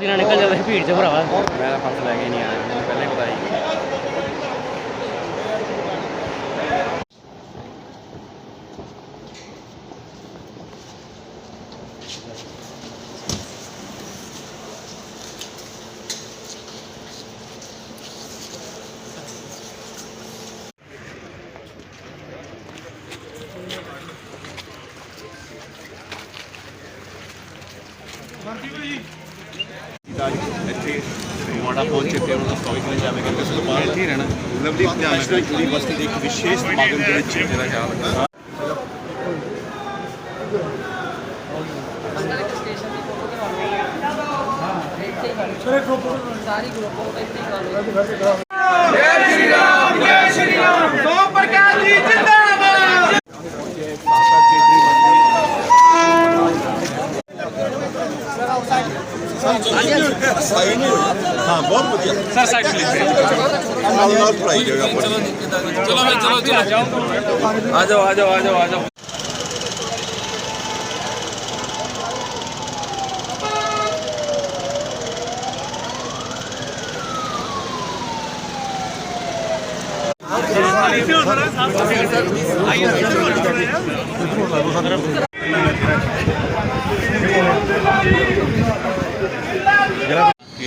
ਦਿਨਾਂ ਨਿਕਲ ਜਾਂਦਾ ਭੀੜ ਚ ਭਰਾਵਾ। ਮੈਂ ਤਾਂ ਫਸ ਲੈ ਕੇ ਨਹੀਂ ਆਇਆ, ਮੈਨੂੰ ਪਹਿਲੇ ਪਤਾ ਸੀ। ਇੱਥੇ ਮਾੜਾ ਪਹੁੰਚੇ ਤੇ ਉਹਨਾਂ ਦਾ ਸਵਾਗਤ ਕਰਨ ਜਾਵੇਗਾ? ਤੇ ਉਸ ਤੋਂ ਬਾਅਦ ਇੱਥੇ ਰਹਿਣਾ। ਲਵਲੀ ਨੈਸ਼ਨਲ ਯੂਨੀਵਰਸਿਟੀ ਦੇ ਇੱਕ ਵਿਸ਼ੇਸ਼ ਸਮਾਗਮ ਦੇ ਵਿੱਚ ਜਿਹੜਾ ਜਾਵੇਗਾ ਸਾਰੀ ਗਰੁੱਪ ਇੱਥੇ ਹੀ ਕਰ ਲਓ ਹਾਂ। ਬਹੁਤ ਵਧੀਆ। ਸਰ ਸਾਈਡ ਨਾਲ ਨਾਲ ਪੜਾਈ ਜਾਵੇਗਾ ਆਪਣੀ ਕੇਂਦਰੀ ਚਲਾ ਜੀ ਉਹਦੇ ਹੋਰ ਪਾਸੇ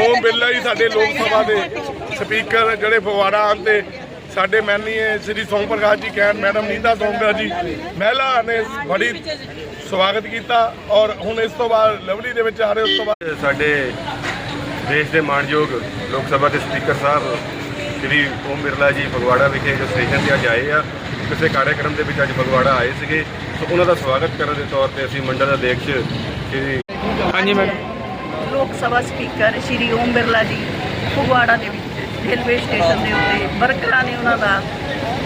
ਓਮ ਬਿਰਲਾ ਜੀ ਸਾਡੇ ਲੋਕ ਸਭਾ ਦੇ। ਸਪੀਕਰ ਜਿਹੜੇ ਫਗਵਾੜਾ ਆਉਣ ਤੇ ਸਾਡੇ ਮੈਨੀਏ ਸ੍ਰੀ ਸੋਮ ਪ੍ਰਕਾਸ਼ ਜੀ ਕਹਿਣ ਮੈਡਮ ਨੀਤਾ ਸੋਮਪ੍ਰਕਾਸ਼ ਜੀ ਮਹਿਲਾ ਨੇ ਬੜੀ ਸਵਾਗਤ ਕੀਤਾ ਔਰ ਹੁਣ ਇਸ ਤੋਂ ਬਾਅਦ ਲਵਲੀ ਦੇ ਵਿੱਚ ਆ ਰਹੇ ਉਸ ਤੋਂ ਬਾਅਦ ਸਾਡੇ ਦੇਸ਼ ਦੇ ਮਾਣਯੋਗ ਲੋਕ ਸਭਾ ਦੇ ਸਪੀਕਰ ਸਾਹਿਬ ਸ਼੍ਰੀ ਓਮ ਬਿਰਲਾ ਜੀ ਫਗਵਾੜਾ ਵਿਖੇ ਜੋ ਸਟੇਸ਼ਨ ਤੇ ਅੱਜ ਆਏ ਆ ਕਿਸੇ ਕਾਰਜਕ੍ਰਮ ਦੇ ਵਿੱਚ ਅੱਜ ਫਗਵਾੜਾ ਆਏ ਸੀਗੇ ਸੋ ਉਹਨਾਂ ਦਾ ਸਵਾਗਤ ਕਰਨ ਦੇ ਤੌਰ ਤੇ ਅਸੀਂ ਮੰਡਲ ਅਧਿਕਸ਼ ਸ਼੍ਰੀ ਲੋਕ ਸਭਾ ਸਪੀਕਰ ਸ਼੍ਰੀ ਓਮ ਬਿਰਲਾ ਜੀ ਫਗਵਾੜਾ ਦੇ ਵਿੱਚ ਰੇਲਵੇ ਸਟੇਸ਼ਨ ਦੇ ਉੱਤੇ ਵਰਕਰਾਂ ਨੇ ਉਹਨਾਂ ਦਾ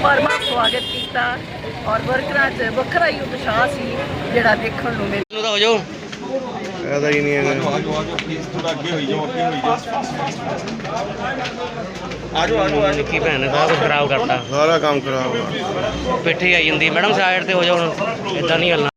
ਭਰਵਾਂ ਸਵਾਗਤ ਕੀਤਾ ਔਰ ਵਰਕਰਾਂ 'ਚ ਵੱਖਰਾ ਹੀ ਉਤਸ਼ਾਹ ਸੀ ਜਿਹੜਾ ਦੇਖਣ ਨੂੰ ਮਿਲਿਆ। ਤਾਂ ਹੋ ਜਾਓ। ਇਹਦਾ ਹੀ ਨਹੀਂ ਹੈ ਥੋੜਾ ਅੱਗੇ ਹੋਈ ਜਾਓ ਅੱਗੇ ਹੋਈ ਜਾਓ। ਕੀ ਭੈਣ ਸਾਰਾ ਕੁਝ ਖਰਾਬ ਕਰਤਾ। ਸਾਰਾ ਕੰਮ ਖਰਾਬ ਪਿੱਠੇ ਆਈ ਜਾਂਦੀ ਮੈਡਮ ਸਾਈਡ ਤੇ ਹੋ ਜਾਓ ਹੁਣ। ਇਦਾਂ ਨਹੀਂ ਗੱਲਾਂ